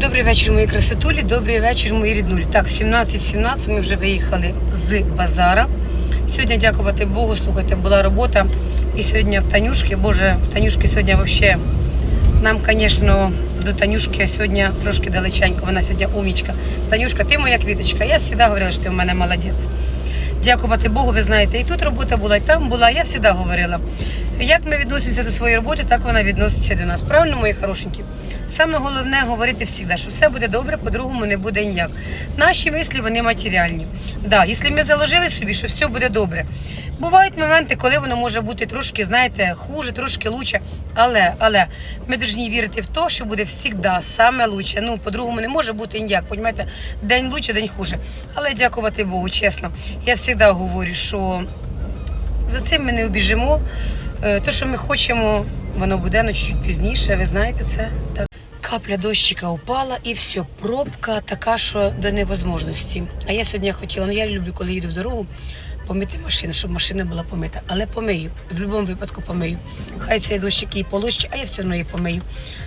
Добрий вечір, мої красотулі, добрий вечір, мої ріднулі. Так, 17.17 ми вже виїхали з базара. Сьогодні, дякувати Богу, слухайте, була робота. І сьогодні в Танюшки, боже, в Танюшки сьогодні взагалі, нам, звісно, до Танюшки сьогодні трошки далеченько, вона сьогодні умічка. Танюшка, ти моя квіточка. Я завжди говорила, що ти в мене молодець. Дякувати Богу, ви знаєте, і тут робота була, і там була. Я завжди говорила. Як ми відносимося до своєї роботи, так вона відноситься до нас. Правильно, мої хорошенькі? Саме головне говорити завжди, що все буде добре, по-другому не буде ніяк. Наші мислі вони матеріальні. Да, якщо ми заложили собі, що все буде добре. Бувають моменти, коли воно може бути трошки, знаєте, хуже, трошки лучше. Але, але ми повинні вірити в те, що буде завжди саме лучше. Ну, по-другому не може бути ніяк. Понімаєте, день лучше, день хуже. Але дякувати Богу, чесно. Я завжди говорю, що за цим ми не обіжимо. Те, що ми хочемо, воно буде ну, чуть-чуть пізніше. Ви знаєте це? Так. Капля дощика упала і все, пробка така, що до невозможності. А я сьогодні хотіла, ну я люблю, коли їду в дорогу, помити машину, щоб машина була помита. Але помию. В будь-якому випадку помию. Хай цей дощик її полощить, а я все одно її помию,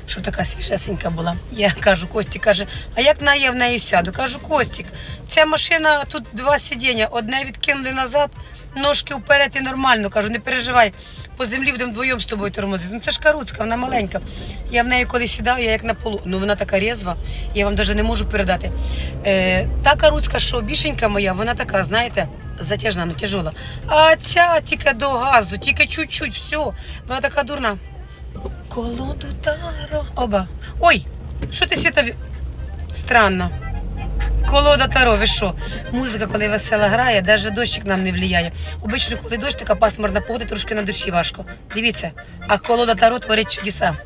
щоб така свіжесенька була. Я кажу, Костік каже, а як на я в неї сяду? Кажу, Костік, ця машина тут два сидіння, одне відкинули назад, ножки вперед і нормально. Кажу, не переживай. По землі будемо вдвоєм з тобою тормозити. Ну це ж каруцька, вона маленька. Я в неї коли сідаю, я як на полу. Ну вона така резва, я вам навіть не можу передати. Е, та каруцька, що бішенька моя, вона така, знаєте, затяжна, ну тяжола. А ця тільки до газу, тільки чуть-чуть, все. Вона така дурна. Колоду таро. Оба. Ой, що ти світа? ві- Странно. Колода Таро, ви що? Музика, коли весела грає, навіть дощик нам не впливає. Обично, коли дощ, така пасмурна погода, трошки на душі важко. Дивіться, а колода Таро творить чудеса.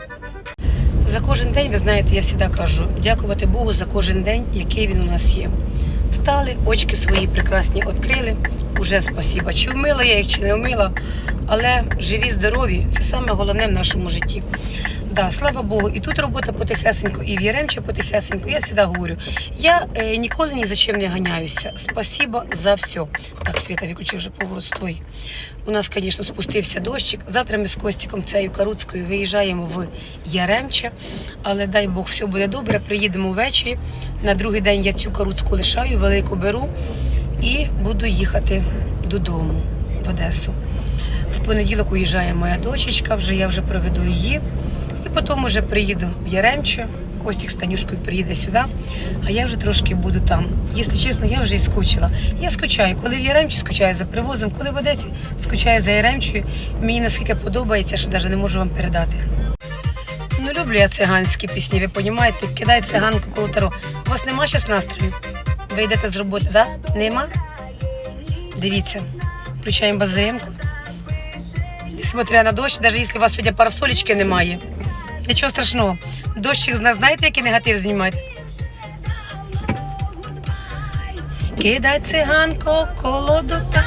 За кожен день, ви знаєте, я завжди кажу, дякувати Богу за кожен день, який він у нас є. Встали, очки свої прекрасні відкрили. Уже спасіба. Чи вмила я їх, чи не вмила, але живі, здорові це саме головне в нашому житті. Да, слава Богу, і тут робота потихесенько, і в Яремче потихесенько. Я завжди говорю, я е, ніколи ні за чим не ганяюся. Спасіба за все. Так, Світа, виключи вже поворот стой. У нас, звісно, спустився дощик. Завтра ми з Костіком цією Каруцькою виїжджаємо в Яремче, але дай Бог, все буде добре. Приїдемо ввечері. На другий день я цю Каруцьку лишаю, велику беру і буду їхати додому в Одесу. В понеділок уїжджає моя дочечка, вже я вже проведу її. Потім вже приїду в Яремче. Костік з Танюшкою приїде сюди, а я вже трошки буду там. Якщо чесно, я вже і скучила. Я скучаю, коли в Яремчі скучаю за привозом, коли в Одесі скучаю за Яремчою. Мені наскільки подобається, що навіть не можу вам передати. Ну, люблю я циганські пісні, ви розумієте? Кидай циганку коло таро. У вас нема зараз настрою? Ви йдете з роботи, так? Да? Нема? Дивіться, включаємо базаренку. Несмотря на дощ, навіть якщо у вас сьогодні парасолечки немає, нічого страшного. Дощик з нас, знаєте, який негатив знімати? Кидай циганко колоду та.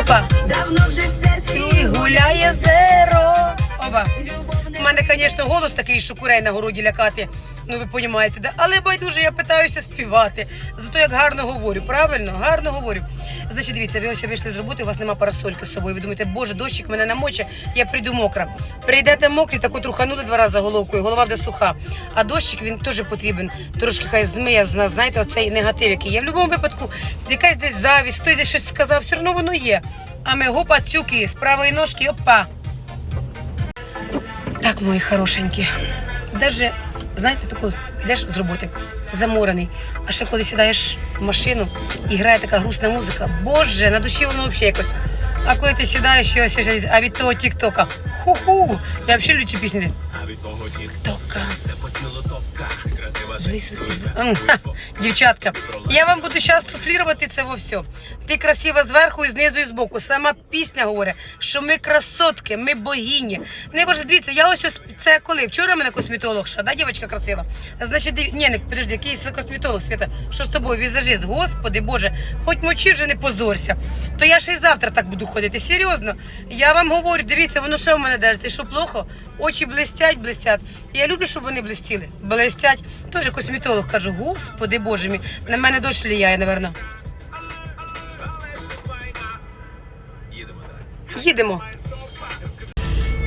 Опа. Давно вже в серці гуляє зеро. Опа. У мене, звісно, голос такий, що курей на городі лякати. Ну, ви розумієте, да? але байдуже я питаюся співати. Зато як гарно говорю, правильно? Гарно говорю. Значить, дивіться, ви ось вийшли з роботи, у вас нема парасольки з собою. Ви думаєте, боже, дощик мене намоче, я прийду мокра. Прийдете мокрі, таку труханули два рази головкою, голова буде суха. А дощик він теж потрібен. Трошки хай змиє знаєте, оцей негатив, який є. В будь-якому випадку, якась десь завість, хтось десь щось сказав, все одно воно є. А ми гопа цюки з правої ножки, опа. Так, мої хорошенькі. Даже, знаєте, таку йдеш з роботи, заморений. А ще коли сідаєш в машину і грає така грустна музика, боже, на душі воно взагалі якось. А коли ти сідаєш і ось, а від того тік-тока, ху-ху, я взагалі люблю цю пісню. А від того Тока. Дівчатка, я вам буду зараз суфлірувати це во все. Ти красива зверху, і знизу, і збоку. Сама пісня говорить, що ми красотки, ми богині. Не боже, дивіться, я ось ось це коли? Вчора мене косметолог, ще, да, дівчинка красива? Значить, диві... ні, не, подожди, який косметолог, Свята, що з тобою, візажист, господи, боже, хоч мочи вже не позорся. То я ще й завтра так буду ходити. Серйозно, я вам говорю, дивіться, воно ще в мене держиться. Що плохо? Очі блистять, блистять. Я люблю, щоб вони блистіли. Блистять. Теж косметолог кажу, господи боже мій, на мене дощ влияє, напевно. Їдемо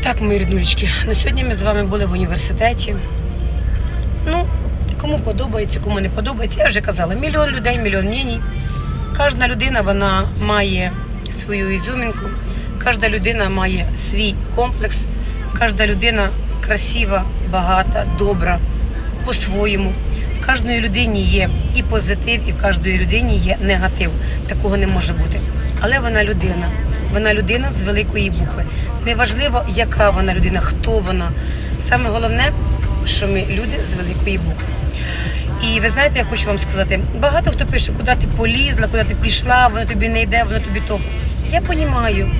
Так, мої ріднулечки, на сьогодні ми з вами були в університеті. Ну, Кому подобається, кому не подобається. Я вже казала, мільйон людей, мільйон мнень. Кожна людина вона має свою ізюмінку, кожна людина має свій комплекс, кожна людина красива, багата, добра по-своєму. В кожної людині є і позитив, і в кожної людині є негатив. Такого не може бути. Але вона людина. Вона людина з великої букви. Неважливо, яка вона людина, хто вона. Саме головне, що ми люди з великої букви. І ви знаєте, я хочу вам сказати, багато хто пише, куди ти полізла, куди ти пішла, воно тобі не йде, воно тобі то. Я розумію.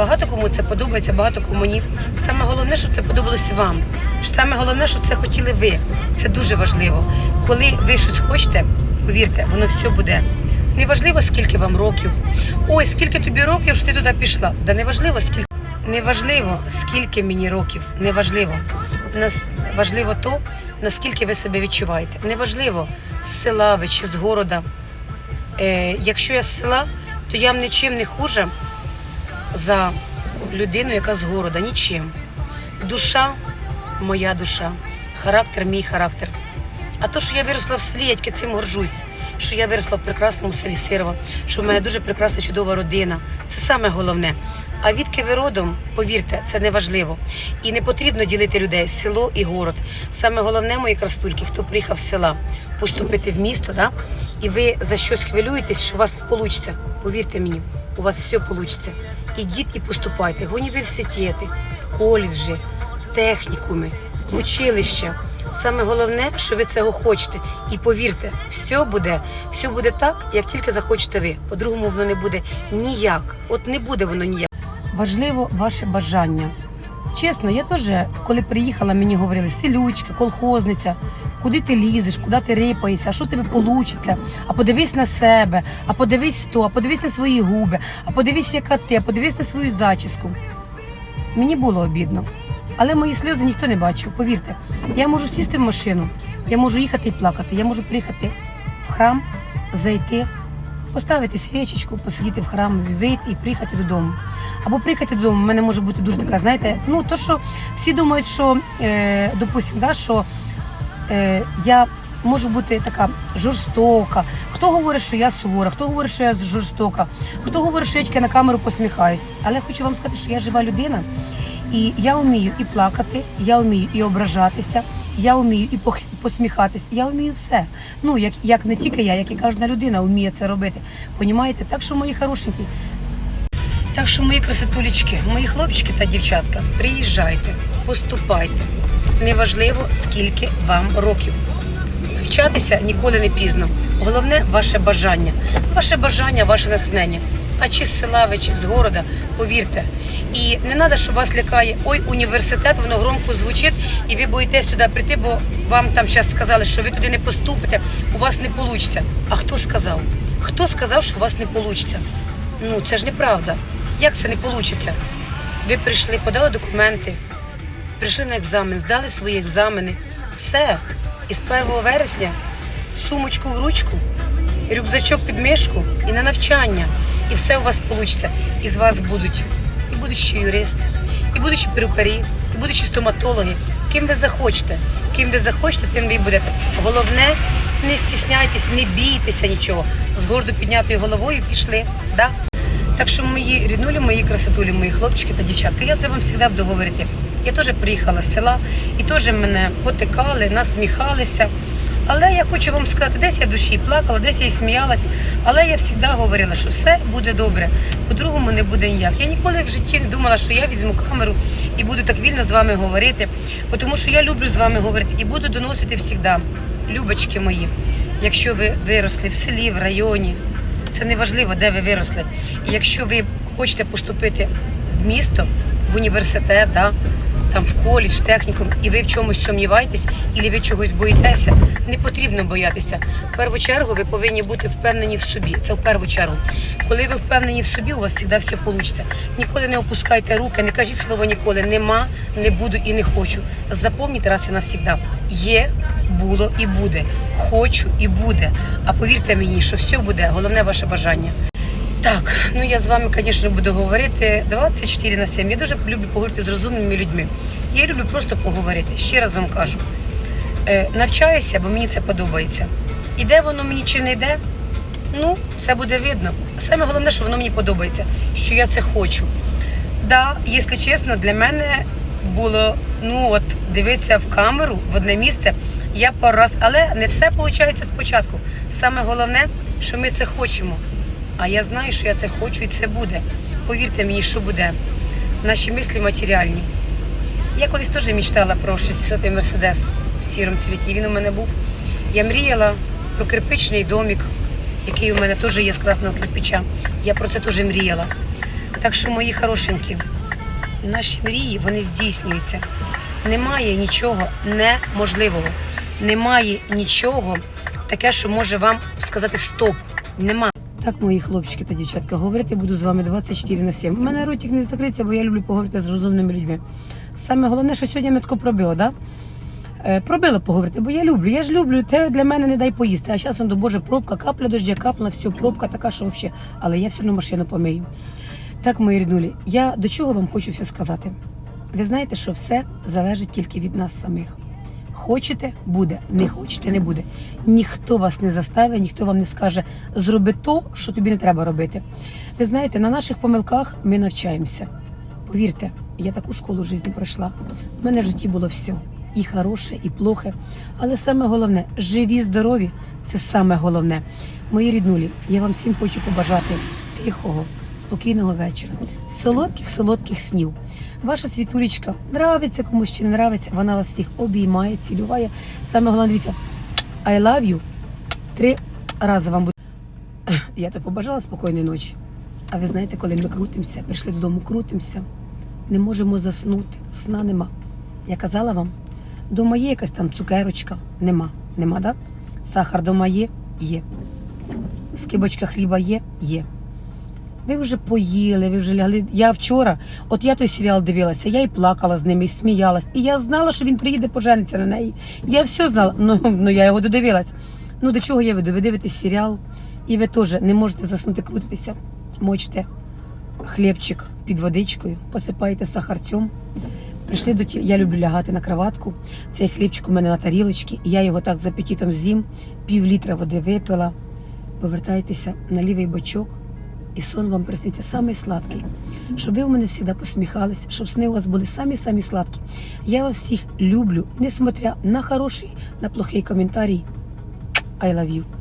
Багато кому це подобається, багато кому ні. Саме головне, що це подобалося вам. Саме головне, що це хотіли ви. Це дуже важливо. Коли ви щось хочете, повірте, воно все буде. Неважливо, скільки вам років. Ой, скільки тобі років, що ти туди пішла. Да неважливо, скільки. Неважливо, скільки мені років, неважливо. Нас важливо то, наскільки ви себе відчуваєте. Неважливо, з села ви чи з города. Е, якщо я з села, то я нічим не хуже за людину, яка з города, нічим. Душа моя душа, характер мій характер. А то, що я виросла в селі, я тільки цим горжусь. Що я виросла в прекрасному селі Сирова, що в мене дуже прекрасна чудова родина. Це саме головне. А відки ви родом, повірте, це не важливо. І не потрібно ділити людей село і город. Саме головне, мої красотульки, хто приїхав з села, поступити в місто, да? і ви за щось хвилюєтесь, що у вас не вийде. Повірте мені, у вас все вийде. Ідіть і поступайте в університети, в коледжі, в технікуми, в училище. Саме головне, що ви цього хочете. І повірте, все буде, все буде так, як тільки захочете ви. По-другому воно не буде ніяк. От не буде воно ніяк. Важливо ваше бажання. Чесно, я теж, коли приїхала, мені говорили селючка, колхозниця, куди ти лізеш, куди ти рипаєшся, що тобі вийде, а подивись на себе, а подивись то, а подивись на свої губи, а подивись, яка ти, а подивись на свою зачіску. Мені було обідно. Але мої сльози ніхто не бачив, повірте. Я можу сісти в машину, я можу їхати і плакати, я можу приїхати в храм, зайти, поставити свічечку, посидіти в храмі, вийти і приїхати додому. Або приїхати додому, в мене може бути дуже така, знаєте, ну то, що всі думають, що, е, допустим, да, що я можу бути така жорстока. Хто говорить, що я сувора, хто говорить, що я жорстока, хто говорить, що я тільки на камеру посміхаюсь. Але хочу вам сказати, що я жива людина, і я вмію і плакати, я вмію і ображатися, я вмію і посміхатись, я вмію все. Ну, як, як не тільки я, як і кожна людина вміє це робити. Понімаєте? Так що, мої хорошенькі, так що, мої красотулечки, мої хлопчики та дівчатка, приїжджайте, поступайте. Неважливо, скільки вам років. Навчатися ніколи не пізно. Головне ваше бажання. Ваше бажання, ваше натхнення. А чи з села ви, чи з города, повірте. І не треба, щоб вас лякає, ой, університет, воно громко звучить, і ви боїтесь сюди прийти, бо вам там зараз сказали, що ви туди не поступите, у вас не вийде. А хто сказав? Хто сказав, що у вас не вийде? Ну, це ж неправда. Як це не вийде? Ви прийшли, подали документи, прийшли на екзамен, здали свої екзамени. Все. І з 1 вересня сумочку в ручку, рюкзачок під мишку і на навчання. І все у вас вийде. І з вас будуть і будучі юристи, і будучі перукарі, і будучі стоматологи. Ким ви захочете, ким ви захочете, тим ви будете. Головне, не стісняйтесь, не бійтеся нічого. З гордо піднятою головою пішли. Да? Так що мої ріднулі, мої красотулі, мої хлопчики та дівчатка, я це вам завжди буду говорити. Я теж приїхала з села і теж мене потикали, насміхалися. Але я хочу вам сказати, десь я душі плакала, десь я і сміялась, але я завжди говорила, що все буде добре, по-другому не буде ніяк. Я ніколи в житті не думала, що я візьму камеру і буду так вільно з вами говорити, тому що я люблю з вами говорити і буду доносити завжди. Любочки мої, якщо ви виросли в селі, в районі, це не важливо, де ви виросли. І якщо ви хочете поступити в місто, в університет, да, там в коледж, технікум, і ви в чомусь сумніваєтесь, і ви чогось боїтеся, не потрібно боятися. В першу чергу ви повинні бути впевнені в собі. Це в першу чергу. Коли ви впевнені в собі, у вас завжди все вийде. Ніколи не опускайте руки, не кажіть слово ніколи. Нема, не буду і не хочу. Запам'ятайте раз і навсігда. Є, було і буде. Хочу і буде. А повірте мені, що все буде, головне ваше бажання. Так, ну я з вами, звісно, буду говорити 24 на 7. Я дуже люблю поговорити з розумними людьми. Я люблю просто поговорити. Ще раз вам кажу. е, навчаюся, бо мені це подобається. Іде воно мені чи не йде, ну, це буде видно. Саме головне, що воно мені подобається, що я це хочу. Да, якщо чесно, для мене було ну от дивитися в камеру в одне місце. Я пару раз, але не все виходить спочатку. Саме головне, що ми це хочемо. А я знаю, що я це хочу і це буде. Повірте мені, що буде. Наші мислі матеріальні. Я колись теж мечтала про 600-й мерседес в сірому цвіті. Він у мене був. Я мріяла про кирпичний домик, який у мене теж є з красного кирпича. Я про це теж мріяла. Так що, мої хорошенькі, наші мрії вони здійснюються. Немає нічого неможливого. Немає нічого таке, що може вам сказати стоп. Нема. Так, мої хлопчики та дівчатка, говорити буду з вами 24 на 7. У мене ротик не закриться, бо я люблю поговорити з розумними людьми. Саме головне, що сьогодні ми тако пробило, да? Е, Пробила поговорити, бо я люблю. Я ж люблю, те для мене не дай поїсти. А зараз, до Боже, пробка, капля дождя, капла, все, пробка така, що взагалі. Але я все одно машину помию. Так, мої ріднулі, я до чого вам хочу все сказати. Ви знаєте, що все залежить тільки від нас самих. Хочете буде, не хочете не буде. Ніхто вас не заставить, ніхто вам не скаже зроби то, що тобі не треба робити. Ви знаєте, на наших помилках ми навчаємося. Повірте, я таку школу житті пройшла. У мене в житті було все. І хороше, і плохе. Але саме головне, живі, здорові це саме головне. Мої ріднулі, я вам всім хочу побажати тихого, спокійного вечора, солодких, солодких снів. Ваша світулечка нравиться комусь чи не нравиться, вона вас всіх обіймає, цілюває. Саме головне, дивіться, I love you. Три рази вам буде. Я то побажала спокійної ночі. А ви знаєте, коли ми крутимося, прийшли додому, крутимося, не можемо заснути, сна нема. Я казала вам, дома є якась там цукерочка, нема. Нема, да? Сахар дома є? Є. Скибочка хліба є? Є. Ви вже поїли, ви вже лягли. Я вчора, от я той серіал дивилася, я і плакала з ними, і сміялась. І я знала, що він приїде, пожениться на неї. Я все знала, ну, ну я його додивилась. Ну до чого я веду? Ви дивитесь серіал, і ви теж не можете заснути, крутитися. Мочте хлібчик під водичкою, посипаєте сахарцем. Прийшли до ті... Я люблю лягати на кроватку. Цей хлібчик у мене на тарілочці, і я його так з апетитом з'їм, пів літра води випила. Повертайтеся на лівий бочок, і сон вам присниться самий сладкий. Щоб ви у мене завжди посміхались, щоб сни у вас були самі-самі сладкі. Я вас всіх люблю, несмотря на хороший, на плохий коментарій. I love you.